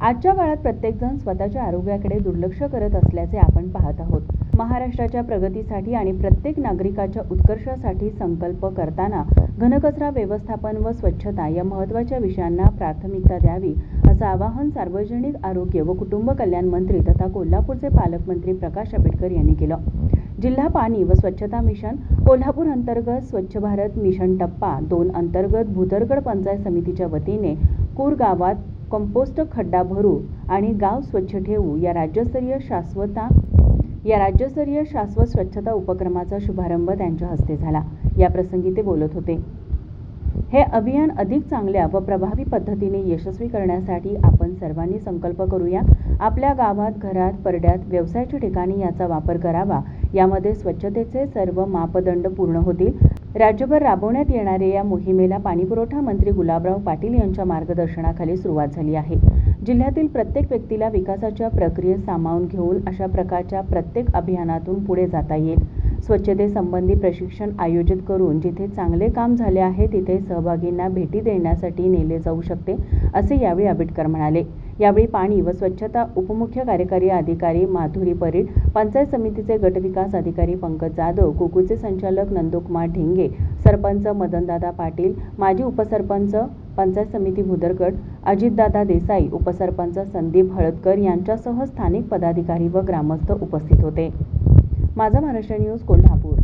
आजच्या काळात प्रत्येकजण स्वतःच्या आरोग्याकडे दुर्लक्ष करत असल्याचे आपण पाहत आहोत. महाराष्ट्राच्या प्रगतीसाठी आणि प्रत्येक नागरिकाच्या उत्कर्षासाठी संकल्प करताना घनकचरा व्यवस्थापन व स्वच्छता या महत्त्वाच्या विषयांना प्राथमिकता द्यावी असं आवाहन सार्वजनिक आरोग्य व कुटुंब कल्याण मंत्री तथा कोल्हापूरचे पालकमंत्री प्रकाश आंबेडकर यांनी केलं. जिल्हा पाणी व स्वच्छता मिशन कोल्हापूर अंतर्गत स्वच्छ भारत मिशन टप्पा दोन अंतर्गत भुदरगड पंचायत समितीच्या वतीने कूर गावात कंपोस्ट खड्डा भरू आणि गाव स्वच्छ ठेवू या राज्यस्तरीय शाश्वता या राज्यस्तरीय शाश्वत स्वच्छता उपक्रमाचा शुभारंभ त्यांच्या हस्ते झाला. याप्रसंगी ते बोलत होते. हे अभियान अधिक चांगल्या व प्रभावी पद्धतीने यशस्वी करण्यासाठी आपण सर्वांनी संकल्प करूया. आपल्या गावात घरात परड्यात व्यवसायाच्या ठिकाणी याचा वापर करावा. यामध्ये स्वच्छतेचे सर्व मापदंड पूर्ण होतील. राज्यभर राबवण्यात येणाऱ्या या मोहिमेला पाणीपुरवठा मंत्री गुलाबराव पाटील यांच्या मार्गदर्शनाखाली सुरुवात झाली आहे. जिल्ह्यातील प्रत्येक व्यक्तीला विकासाच्या प्रक्रियेत सामावून घेऊन अशा प्रकारच्या प्रत्येक अभियानातून पुढे जाता येईल. स्वच्छतेसंबंधी प्रशिक्षण आयोजित करून जिथे चांगले काम झाले आहे तिथे सहभागींना भेटी देण्यासाठी नेले जाऊ शकते असे यावेळी आंबेडकर म्हणाले. यावेळी पाणी व स्वच्छता उपमुख्य कार्यकारी अधिकारी माधुरी परीड पंचायत समितीचे गटविकास अधिकारी पंकज जाधव कुकूचे संचालक नंदकुमार ढेंगे सरपंच मदनदादा पाटील माजी उपसरपंच पंचायत समिती भुदरगड अजितदादा देसाई उपसरपंच संदीप हळदकर यांच्यासह स्थानिक पदाधिकारी व ग्रामस्थ उपस्थित होते. माझा महाराष्ट्र न्यूज कोल्हापूर.